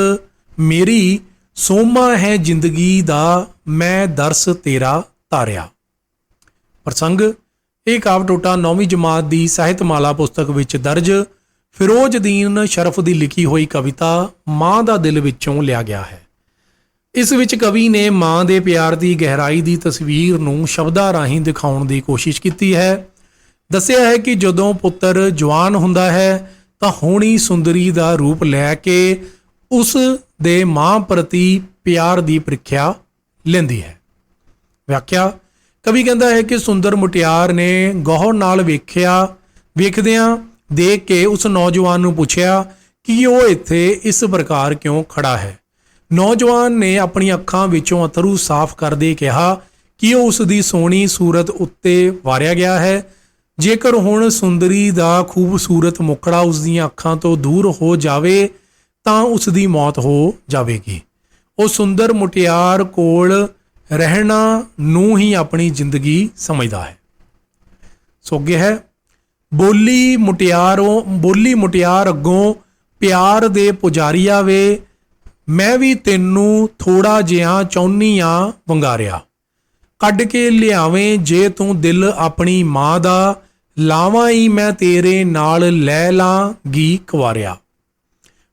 ਮੇਰੀ, ਸੋਮਾ ਹੈ ਜ਼ਿੰਦਗੀ ਦਾ ਮੈਂ ਦਰਸ ਤੇਰਾ ਤਾਰਿਆ। ਪ੍ਰਸੰਗ ਇਹ ਕਾਵ ਟੋਟਾ 9ਵੀਂ ਜਮਾਤ ਦੀ ਸਾਹਿਤਮਾਲਾ ਪੁਸਤਕ ਵਿੱਚ ਦਰਜ ਫਿਰੋਜ਼ਦੀਨ ਸ਼ਰਫ ਦੀ ਲਿਖੀ ਹੋਈ ਕਵਿਤਾ ਮਾਂ ਦਾ ਦਿਲ ਵਿੱਚੋਂ ਲਿਆ ਗਿਆ ਹੈ। ਇਸ ਵਿੱਚ ਕਵੀ ਨੇ ਮਾਂ ਦੇ ਪਿਆਰ ਦੀ ਗਹਿਰਾਈ ਦੀ ਤਸਵੀਰ ਨੂੰ ਸ਼ਬਦਾਂ ਰਾਹੀਂ ਦਿਖਾਉਣ ਦੀ ਕੋਸ਼ਿਸ਼ ਕੀਤੀ ਹੈ। ਦੱਸਿਆ ਹੈ ਕਿ ਜਦੋਂ ਪੁੱਤਰ ਜਵਾਨ ਹੁੰਦਾ ਹੈ, ਤਾਂ ਹੋਣੀ ਸੁੰਦਰੀ ਦਾ ਰੂਪ ਲੈ ਕੇ ਉਸ ਦੇ ਮਾਂ ਪ੍ਰਤੀ ਪਿਆਰ ਦੀ ਪ੍ਰੀਖਿਆ ਲੈਂਦੀ ਹੈ। ਵਿਆਖਿਆ ਕਵੀ ਕਹਿੰਦਾ ਹੈ ਕਿ ਸੁੰਦਰ ਮੁਟਿਆਰ ਨੇ ਗੌਰ ਨਾਲ ਵੇਖਿਆ, ਵੇਖਦਿਆਂ ਦੇਖ ਕੇ ਉਸ ਨੌਜਵਾਨ ਨੂੰ ਪੁੱਛਿਆ ਕਿ ਉਹ ਇੱਥੇ ਇਸ ਪ੍ਰਕਾਰ ਕਿਉਂ ਖੜਾ ਹੈ। ਨੌਜਵਾਨ ਨੇ ਆਪਣੀਆਂ ਅੱਖਾਂ ਵਿੱਚੋਂ ਅਥਰੂ ਸਾਫ਼ ਕਰਦੇ ਕਿਹਾ ਕਿ ਉਹ ਉਸ ਦੀ ਸੋਹਣੀ ਸੂਰਤ ਉੱਤੇ ਵਾਰਿਆ ਗਿਆ ਹੈ। ਜੇਕਰ ਹੁਣ ਸੁੰਦਰੀ ਦਾ ਖੂਬਸੂਰਤ ਮੁਖੜਾ ਉਸ ਦੀਆਂ ਅੱਖਾਂ ਤੋਂ ਦੂਰ ਹੋ ਜਾਵੇ, ਤਾਂ ਉਸ ਦੀ ਮੌਤ ਹੋ ਜਾਵੇਗੀ। ਉਹ ਸੁੰਦਰ ਮੁਟਿਆਰ ਕੋਲ ਰਹਿਣਾ ਨੂੰ ਹੀ ਆਪਣੀ ਜ਼ਿੰਦਗੀ ਸਮਝਦਾ ਹੈ। ਸੋ ਅੱਗੇ ਹੈ, ਬੋਲੀ ਮੁਟਿਆਰੋਂ, ਬੋਲੀ ਮੁਟਿਆਰ ਅੱਗੋਂ ਪਿਆਰ ਦੇ ਪੁਜਾਰੀਆ ਵੇ ਮੈਂ ਵੀ ਤੈਨੂੰ ਥੋੜਾ ਜਿਹਾ ਚਾਹੁੰਨੀ ਆ ਵੰਗਾਰਿਆ। ਕੱਢ ਕੇ ਲਿਆਵੇਂ ਜੇ ਤੂੰ ਦਿਲ ਆਪਣੀ ਮਾਂ ਦਾ, ਲਾਵਾਂ ਹੀ ਮੈਂ ਤੇਰੇ ਨਾਲ ਲੈ ਲਾਂਗੀ ਕੁਵਾਰਿਆ।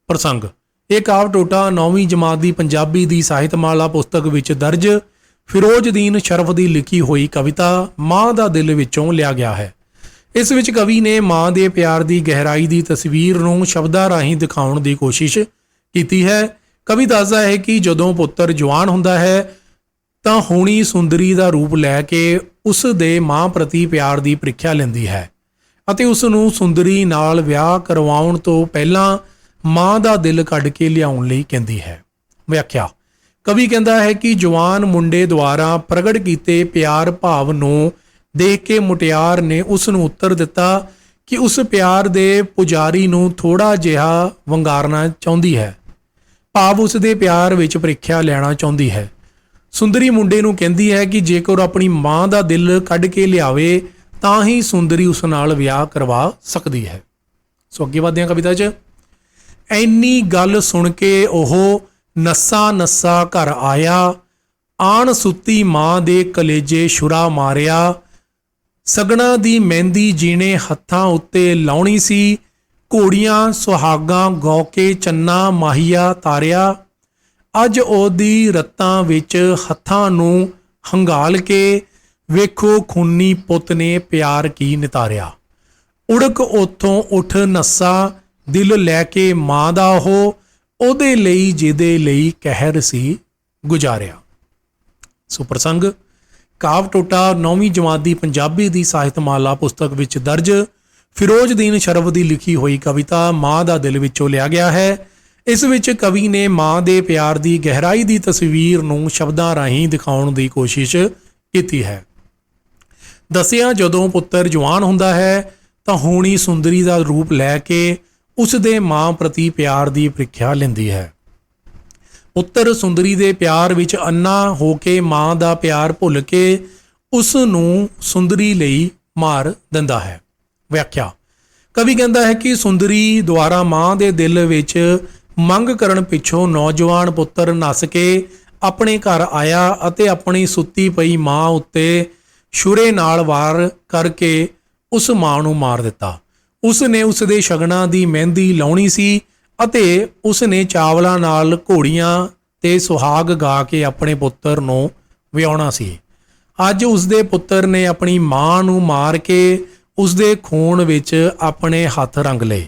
ਪ੍ਰਸੰਗ, ਇਹ ਕਾਵ ਟੋਟਾ 9ਵੀਂ ਜਮਾਤ ਦੀ ਪੰਜਾਬੀ ਦੀ ਸਾਹਿਤਮਾਲਾ ਪੁਸਤਕ ਵਿੱਚ ਦਰਜ ਫਿਰੋਜ਼ਦੀਨ ਸ਼ਰਫ ਦੀ ਲਿਖੀ ਹੋਈ ਕਵਿਤਾ ਮਾਂ ਦਾ ਦਿਲ ਵਿੱਚੋਂ ਲਿਆ ਗਿਆ ਹੈ। ਇਸ ਵਿੱਚ ਕਵੀ ਨੇ ਮਾਂ ਦੇ ਪਿਆਰ ਦੀ ਗਹਿਰਾਈ ਦੀ ਤਸਵੀਰ ਨੂੰ ਸ਼ਬਦਾਂ ਰਾਹੀਂ ਦਿਖਾਉਣ ਦੀ ਕੋਸ਼ਿਸ਼ ਕੀਤੀ ਹੈ। ਕਵੀ ਦੱਸਦਾ ਹੈ ਕਿ ਜਦੋਂ ਪੁੱਤਰ ਜਵਾਨ ਹੁੰਦਾ ਹੈ, ਤਾਂ ਹੋਣੀ ਸੁੰਦਰੀ ਦਾ ਰੂਪ ਲੈ ਕੇ ਉਸ ਦੇ ਮਾਂ ਪ੍ਰਤੀ ਪਿਆਰ ਦੀ ਪ੍ਰੀਖਿਆ ਲੈਂਦੀ ਹੈ ਅਤੇ ਉਸ ਨੂੰ ਸੁੰਦਰੀ ਨਾਲ ਵਿਆਹ ਕਰਵਾਉਣ ਤੋਂ ਪਹਿਲਾਂ ਮਾਂ ਦਾ ਦਿਲ ਕੱਢ ਕੇ ਲਿਆਉਣ ਲਈ ਕਹਿੰਦੀ ਹੈ। ਵਿਆਖਿਆ ਕਵੀ ਕਹਿੰਦਾ ਹੈ ਕਿ ਜਵਾਨ ਮੁੰਡੇ ਦੁਆਰਾ ਪ੍ਰਗਟ ਕੀਤੇ ਪਿਆਰ ਭਾਵ ਨੂੰ ਦੇਖ ਕੇ ਮੁਟਿਆਰ ਨੇ ਉਸ ਨੂੰ ਉੱਤਰ ਦਿੱਤਾ ਕਿ ਉਸ ਪਿਆਰ ਦੇ ਪੁਜਾਰੀ ਨੂੰ ਥੋੜਾ ਜਿਹਾ ਵੰਗਾਰਨਾ ਚਾਹੁੰਦੀ ਹੈ। ਭਾਵ ਉਸ ਦੇ ਪਿਆਰ ਵਿੱਚ ਪ੍ਰੀਖਿਆ ਲੈਣਾ ਚਾਹੁੰਦੀ ਹੈ। ਸੁੰਦਰੀ ਮੁੰਡੇ ਨੂੰ ਕਹਿੰਦੀ ਹੈ ਕਿ ਜੇਕਰ ਆਪਣੀ ਮਾਂ ਦਾ ਦਿਲ ਕੱਢ ਕੇ ਲਿਆਵੇ, ਤਾਂ ਹੀ ਸੁੰਦਰੀ ਉਸ ਨਾਲ ਵਿਆਹ ਕਰਵਾ ਸਕਦੀ ਹੈ। ਸੋ ਅੱਗੇ ਵਧਦੇ ਹਾਂ ਕਵਿਤਾ 'ਚ। ਐਨੀ ਗੱਲ ਸੁਣ ਕੇ ਉਹ ਨੱਸਾ ਨੱਸਾ ਘਰ ਆਇਆ, ਆਣ ਸੁੱਤੀ ਮਾਂ ਦੇ ਕਲੇਜੇ ਛੁਰਾ ਮਾਰਿਆ। ਸਗਣਾ ਦੀ ਮਹਿੰਦੀ ਜੀਣੇ ਹੱਥਾਂ ਉੱਤੇ ਲਾਉਣੀ ਸੀ, ਘੋੜੀਆਂ ਸੁਹਾਗਾਂ ਗੌ ਕੇ ਚੰਨਾ ਮਾਹੀਆ ਤਾਰਿਆ। ਅੱਜ ਉਹਦੀ ਰਤਾਂ ਵਿੱਚ ਹੱਥਾਂ ਨੂੰ ਹੰਗਾਲ ਕੇ ਵੇਖੋ ਖੂਨੀ ਪੁੱਤ ਨੇ ਪਿਆਰ ਕੀ ਨਿਤਾਰਿਆ। ਉੜਕ ਉਥੋਂ ਉੱਠ ਨੱਸਾ, ਦਿਲ ਲੈ ਕੇ ਮਾਂ ਦਾ ਉਹ ਉਹਦੇ ਲਈ ਜਿਹਦੇ ਲਈ ਕਹਿਰ ਸੀ ਗੁਜ਼ਾਰਿਆ। ਸੋ ਪ੍ਰਸੰਗ, ਕਾਵ ਟੋਟਾ ਨੌਵੀਂ ਜਮਾਤ ਦੀ ਪੰਜਾਬੀ ਦੀ ਸਾਹਿਤਮਾਲਾ ਪੁਸਤਕ ਵਿੱਚ ਦਰਜ ਫਿਰੋਜ਼ਦੀਨ ਸ਼ਰਫ ਦੀ ਲਿਖੀ ਹੋਈ ਕਵਿਤਾ ਮਾਂ ਦਾ ਦਿਲ ਵਿੱਚੋਂ ਲਿਆ ਗਿਆ ਹੈ। ਇਸ ਵਿੱਚ ਕਵੀ ਨੇ ਮਾਂ ਦੇ ਪਿਆਰ ਦੀ ਗਹਿਰਾਈ ਦੀ ਤਸਵੀਰ ਨੂੰ ਸ਼ਬਦਾਂ ਰਾਹੀਂ ਦਿਖਾਉਣ ਦੀ ਕੋਸ਼ਿਸ਼ ਕੀਤੀ ਹੈ। ਦੱਸਿਆ ਜਦੋਂ ਪੁੱਤਰ ਜਵਾਨ ਹੁੰਦਾ ਹੈ ਤਾਂ ਹੋਣੀ ਸੁੰਦਰੀ ਦਾ ਰੂਪ ਲੈ ਕੇ ਉਸ ਦੇ ਮਾਂ ਪ੍ਰਤੀ ਪਿਆਰ ਦੀ ਪ੍ਰੀਖਿਆ ਲੈਂਦੀ ਹੈ। ਪੁੱਤਰ ਸੁੰਦਰੀ ਦੇ ਪਿਆਰ ਵਿੱਚ ਅੰਨਾ ਹੋ ਕੇ ਮਾਂ ਦਾ ਪਿਆਰ ਭੁੱਲ ਕੇ ਉਸ ਨੂੰ ਸੁੰਦਰੀ ਲਈ ਮਾਰ ਦਿੰਦਾ ਹੈ। ਵਿਆਖਿਆ। ਕਵੀ ਕਹਿੰਦਾ ਹੈ ਕਿ ਸੁੰਦਰੀ ਦੁਆਰਾ ਮਾਂ ਦੇ ਦਿਲ ਵਿੱਚ ਮੰਗ ਕਰਨ ਪਿੱਛੋਂ ਨੌਜਵਾਨ ਪੁੱਤਰ ਨੱਸ ਕੇ ਆਪਣੇ ਘਰ ਆਇਆ ਅਤੇ ਆਪਣੀ ਸੁੱਤੀ ਪਈ ਮਾਂ ਉੱਤੇ ਛੁਰੇ ਨਾਲ ਵਾਰ ਕਰਕੇ ਉਸ ਮਾਂ ਨੂੰ ਮਾਰ ਦਿੱਤਾ। ਉਸ ਨੇ ਉਸ ਦੇ ਸ਼ਗਨਾਂ ਦੀ ਮਹਿੰਦੀ ਲਾਉਣੀ ਸੀ ਅਤੇ ਉਸ ਨੇ ਚਾਵਲਾਂ ਨਾਲ ਘੋੜੀਆਂ ਤੇ ਸੁਹਾਗ ਗਾ ਕੇ ਆਪਣੇ ਪੁੱਤਰ ਨੂੰ ਵਿਆਹਣਾ ਸੀ। ਅੱਜ ਉਸ ਦੇ ਪੁੱਤਰ ਨੇ ਆਪਣੀ ਮਾਂ ਨੂੰ ਮਾਰ ਕੇ ਉਸ ਦੇ ਖੂਨ ਵਿੱਚ ਆਪਣੇ ਹੱਥ ਰੰਗ ਲਏ।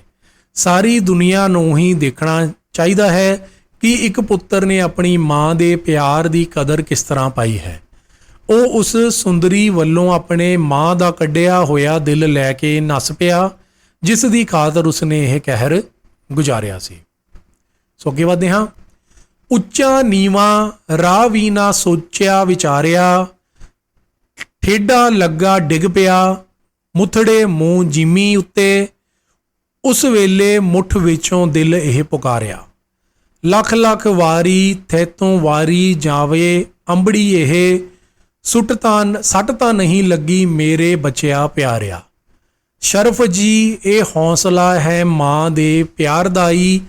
ਸਾਰੀ ਦੁਨੀਆ ਨੂੰ ਹੀ ਦੇਖਣਾ ਚਾਹੀਦਾ ਹੈ ਕਿ ਇੱਕ ਪੁੱਤਰ ਨੇ ਆਪਣੀ ਮਾਂ ਦੇ ਪਿਆਰ ਦੀ ਕਦਰ ਕਿਸ ਤਰ੍ਹਾਂ ਪਾਈ ਹੈ। ਉਹ ਉਸ ਸੁੰਦਰੀ ਵੱਲੋਂ ਆਪਣੇ ਮਾਂ ਦਾ ਕੱਢਿਆ ਹੋਇਆ ਦਿਲ ਲੈ ਕੇ ਨੱਸ ਪਿਆ ਜਿਸ ਦੀ ਖਾਤਰ ਉਸਨੇ ਇਹ ਕਹਿਰ ਗੁਜ਼ਾਰਿਆ ਸੀ। ਸੋ ਅੱਗੇ ਵਧਦੇ ਹਾਂ। ਉੱਚਾ ਨੀਵਾ, ਰਾਹ ਵੀ ਨਾ ਸੋਚਿਆ, ਵਿਚਾਰਿਆ, ਠੇਡਾ ਲੱਗਾ ਡਿੱਗ ਪਿਆ, ਮੁੱਥੜੇ ਮੂੰਹ ਜਿਮੀ ਉੱਤੇ, ਉਸ ਵੇਲੇ ਮੁੱਠ ਵਿੱਚੋਂ ਦਿਲ ਇਹ ਪੁਕਾਰਿਆ। ਲੱਖ ਲੱਖ ਵਾਰੀ ਥੈਤੋਂ ਵਾਰੀ ਜਾਵੇ, ਅੰਬੜੀ ਇਹ, ਸੁੱਟ ਤਾਂ ਸੱਟ ਤਾਂ ਨਹੀਂ ਲੱਗੀ ਮੇਰੇ ਬਚਿਆ ਪਿਆਰਿਆ। ਸ਼ਰਫ ਜੀ, ਇਹ ਹੌਸਲਾ ਹੈ ਮਾਂ ਦੇ ਪਿਆਰ ਦਾਈ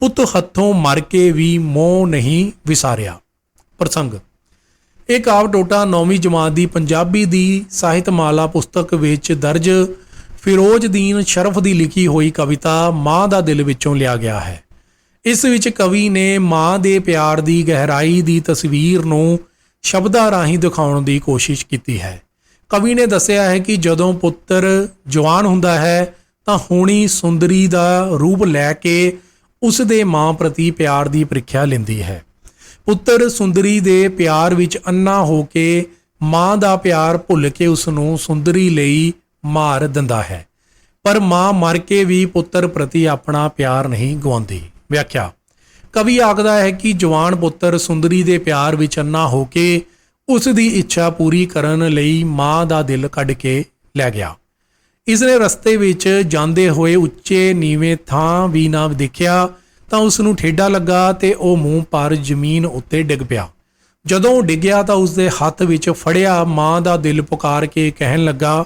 ਪੁੱਤ ਹੱਥੋਂ ਮਰ ਕੇ ਵੀ ਮੋਹ ਨਹੀਂ ਵਿਸਾਰਿਆ। ਪ੍ਰਸੰਗ। ਇਹ ਕਾਵ ਟੋਟਾ ਨੌਵੀਂ ਜਮਾਤ ਦੀ ਪੰਜਾਬੀ ਦੀ ਸਾਹਿਤਮਾਲਾ ਪੁਸਤਕ ਵਿੱਚ ਦਰਜ ਫਿਰੋਜ਼ਦੀਨ ਸ਼ਰਫ ਦੀ ਲਿਖੀ ਹੋਈ ਕਵਿਤਾ ਮਾਂ ਦਾ ਦਿਲ ਵਿੱਚੋਂ ਲਿਆ ਗਿਆ ਹੈ। ਇਸ ਵਿੱਚ ਕਵੀ ਨੇ ਮਾਂ ਦੇ ਪਿਆਰ ਦੀ ਗਹਿਰਾਈ ਦੀ ਤਸਵੀਰ ਨੂੰ ਸ਼ਬਦਾਂ ਰਾਹੀਂ ਦਿਖਾਉਣ ਦੀ ਕੋਸ਼ਿਸ਼ ਕੀਤੀ ਹੈ। ਕਵੀ ਨੇ ਦੱਸਿਆ ਹੈ ਕਿ ਜਦੋਂ ਪੁੱਤਰ ਜਵਾਨ ਹੁੰਦਾ ਹੈ, ਤਾਂ ਹੋਣੀ ਸੁੰਦਰੀ ਦਾ ਰੂਪ ਲੈ ਕੇ ਉਸ ਦੇ ਮਾਂ ਪ੍ਰਤੀ ਪਿਆਰ ਦੀ ਪ੍ਰੀਖਿਆ ਲੈਂਦੀ ਹੈ। ਪੁੱਤਰ ਸੁੰਦਰੀ ਦੇ ਪਿਆਰ ਵਿੱਚ ਅੰਨਾ ਹੋ ਕੇ ਮਾਂ ਦਾ ਪਿਆਰ ਭੁੱਲ ਕੇ ਉਸ ਨੂੰ ਸੁੰਦਰੀ ਲਈ ਮਾਰ ਦਿੰਦਾ ਹੈ। ਪਰ ਮਾਂ ਮਰ ਕੇ ਵੀ ਪੁੱਤਰ ਪ੍ਰਤੀ ਆਪਣਾ ਪਿਆਰ ਨਹੀਂ ਗਵਾਉਂਦੀ ਵਿਆਖਿਆ। ਕਵੀ ਆਖਦਾ ਹੈ ਕਿ ਜਵਾਨ ਪੁੱਤਰ ਸੁੰਦਰੀ ਦੇ ਪਿਆਰ ਵਿੱਚ ਅੰਨਾ ਹੋ ਕੇ ਉਸ ਦੀ ਇੱਛਾ ਪੂਰੀ ਕਰਨ ਲਈ ਮਾਂ ਦਾ ਦਿਲ ਕੱਢ ਕੇ ਲੈ ਗਿਆ। ਇਸ ਨੇ ਰਸਤੇ ਵਿੱਚ ਜਾਂਦੇ ਹੋਏ ਉੱਚੇ ਨੀਵੇਂ ਥਾਂ ਵੀ ਨਾ ਦੇਖਿਆ ਤਾਂ ਉਸ ਨੂੰ ਠੇਡਾ ਲੱਗਾ ਤੇ ਉਹ ਮੂੰਹ ਪਰ ਜ਼ਮੀਨ ਉੱਤੇ ਡਿੱਗ ਪਿਆ। ਜਦੋਂ ਉਹ ਡਿੱਗਿਆ ਤਾਂ ਉਸ ਦੇ ਹੱਥ ਵਿੱਚ ਫੜਿਆ ਮਾਂ ਦਾ ਦਿਲ ਪੁਕਾਰ ਕੇ ਕਹਿਣ ਲੱਗਾ,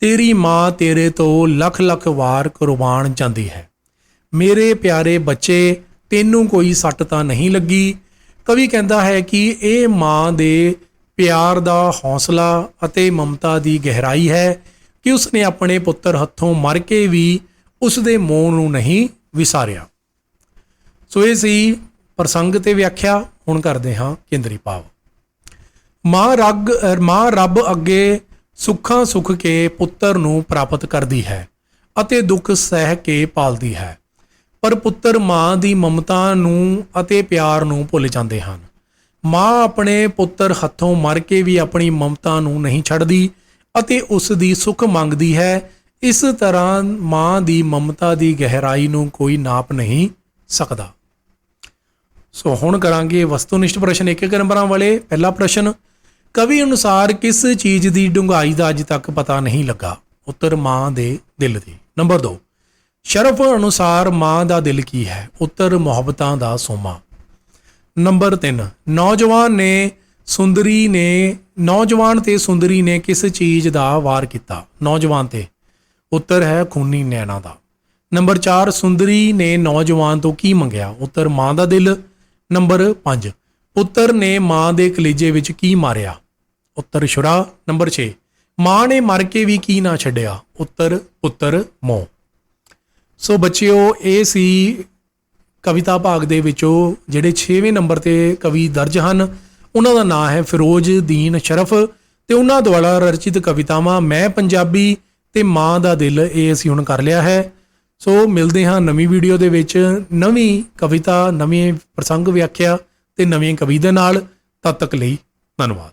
ਤੇਰੀ ਮਾਂ ਤੇਰੇ ਤੋਂ ਲੱਖ ਲੱਖ ਵਾਰ ਕੁਰਬਾਨ ਜਾਂਦੀ ਹੈ। ਮੇਰੇ ਪਿਆਰੇ ਬੱਚੇ, ਤੈਨੂੰ ਕੋਈ ਸੱਟ ਤਾਂ ਨਹੀਂ ਲੱਗੀ ਕਵੀ ਕਹਿੰਦਾ ਹੈ ਕਿ ਇਹ ਮਾਂ ਦੇ ਪਿਆਰ ਦਾ ਹੌਸਲਾ ਅਤੇ ਮਮਤਾ ਦੀ ਗਹਿਰਾਈ ਹੈ ਕਿ ਉਸਨੇ ਆਪਣੇ ਪੁੱਤਰ ਹੱਥੋਂ ਮਰ ਕੇ ਵੀ ਉਸ ਦੇ ਮੋਹ ਨੂੰ ਨਹੀਂ ਵਿਸਾਰਿਆ। ਸੋ ਇਹ ਸੀ ਪ੍ਰਸੰਗ ਤੇ ਵਿਆਖਿਆ, ਹੁਣ ਕਰਦੇ ਹਾਂ ਕੇਂਦਰੀ ਭਾਵ। ਮਾਂ ਰੱਗ ਮਾਂ ਰੱਬ ਅੱਗੇ ਸੁੱਖਾਂ ਸੁੱਖ ਕੇ ਪੁੱਤਰ ਨੂੰ ਪ੍ਰਾਪਤ ਕਰਦੀ ਹੈ ਅਤੇ ਦੁੱਖ ਸਹਿ ਕੇ ਪਾਲਦੀ ਹੈ। ਪਰ ਪੁੱਤਰ ਮਾਂ ਦੀ ਮਮਤਾ ਨੂੰ ਅਤੇ ਪਿਆਰ ਨੂੰ ਭੁੱਲ ਜਾਂਦੇ ਹਨ। ਮਾਂ ਆਪਣੇ ਪੁੱਤਰ ਹੱਥੋਂ ਮਰ ਕੇ ਵੀ ਆਪਣੀ ਮਮਤਾ ਨੂੰ ਨਹੀਂ ਛੱਡਦੀ ਅਤੇ ਉਸ ਦੀ ਸੁੱਖ ਮੰਗਦੀ ਹੈ, ਇਸ ਤਰ੍ਹਾਂ ਮਾਂ ਦੀ ਮਮਤਾ ਦੀ ਗਹਿਰਾਈ ਨੂੰ ਕੋਈ ਨਾਪ ਨਹੀਂ ਸਕਦਾ। ਸੋ ਹੁਣ ਕਰਾਂਗੇ ਵਸਤੂਨਿਸ਼ਟ ਪ੍ਰਸ਼ਨ ਇੱਕ ਇੱਕ ਨੰਬਰਾਂ ਵਾਲੇ। ਪਹਿਲਾ ਪ੍ਰਸ਼ਨ, ਕਵੀ ਅਨੁਸਾਰ ਕਿਸ ਚੀਜ਼ ਦੀ ਡੂੰਘਾਈ ਦਾ ਅਜ ਤੱਕ ਪਤਾ ਨਹੀਂ ਲੱਗਾ? ਉੱਤਰ ਮਾਂ ਦੇ ਦਿਲ ਦੀ। ਨੰਬਰ 2 ਸ਼ਰਫ ਅਨੁਸਾਰ ਮਾਂ ਦਾ ਦਿਲ ਕੀ ਹੈ? ਉੱਤਰ, ਮੁਹੱਬਤਾਂ ਦਾ ਸੋਮਾ। ਨੰਬਰ 3 ਨੌਜਵਾਨ ਨੇ ਸੁੰਦਰੀ ਨੇ, ਨੌਜਵਾਨ ਤੇ ਸੁੰਦਰੀ ਨੇ ਕਿਸ ਚੀਜ਼ ਦਾ ਵਾਰ ਕੀਤਾ? ਨੌਜਵਾਨ ਤੇ। ਉੱਤਰ ਹੈ ਖੂਨੀ ਨੈਣਾ ਦਾ। ਨੰਬਰ 4 ਸੁੰਦਰੀ ਨੇ ਨੌਜਵਾਨ ਤੋਂ ਕੀ ਮੰਗਿਆ? ਉੱਤਰ, ਮਾਂ ਦਾ ਦਿਲ। ਨੰਬਰ 5 ਪੁੱਤਰ ਨੇ ਮਾਂ ਦੇ ਕਲੇਜੇ ਵਿੱਚ ਕੀ ਮਾਰਿਆ? ਉੱਤਰ, ਛੁਰਾ। ਨੰਬਰ 6 ਮਾਂ ਨੇ ਮਰ ਕੇ ਵੀ ਕੀ ਨਾ ਛੱਡਿਆ? ਉੱਤਰ, ਪੁੱਤਰ ਮੋਹ ਸੋ ਬੱਚਿਓ, ਇਹ ਸੀ ਕਵਿਤਾ ਭਾਗ ਦੇ ਵਿੱਚੋਂ ਜਿਹੜੇ 6ਵੇਂ ਨੰਬਰ ਤੇ ਕਵੀ ਦਰਜ ਹਨ। ਉਹਨਾਂ ਦਾ ਨਾਮ ਹੈ ਫਿਰੋਜ਼ ਦੀਨ ਸ਼ਰਫ ਤੇ ਉਹਨਾਂ ਦੁਆਰਾ ਰਚਿਤ ਕਵਿਤਾਵਾਂ ਮੈਂ ਪੰਜਾਬੀ ਤੇ ਮਾਂ ਦਾ ਦਿਲ ਇਹ ਅਸੀਂ ਹੁਣ ਕਰ ਲਿਆ ਹੈ। ਸੋ ਮਿਲਦੇ ਹਾਂ ਨਵੀਂ ਵੀਡੀਓ ਦੇ ਵਿੱਚ। ਨਵੀਂ ਕਵਿਤਾ, ਨਵੇਂ ਪ੍ਰਸੰਗ ਵਿਆਖਿਆ ਤੇ ਨਵੇਂ ਕਵੀ ਦੇ ਨਾਲ। ਤਦ ਤੱਕ ਲਈ ਧੰਨਵਾਦ।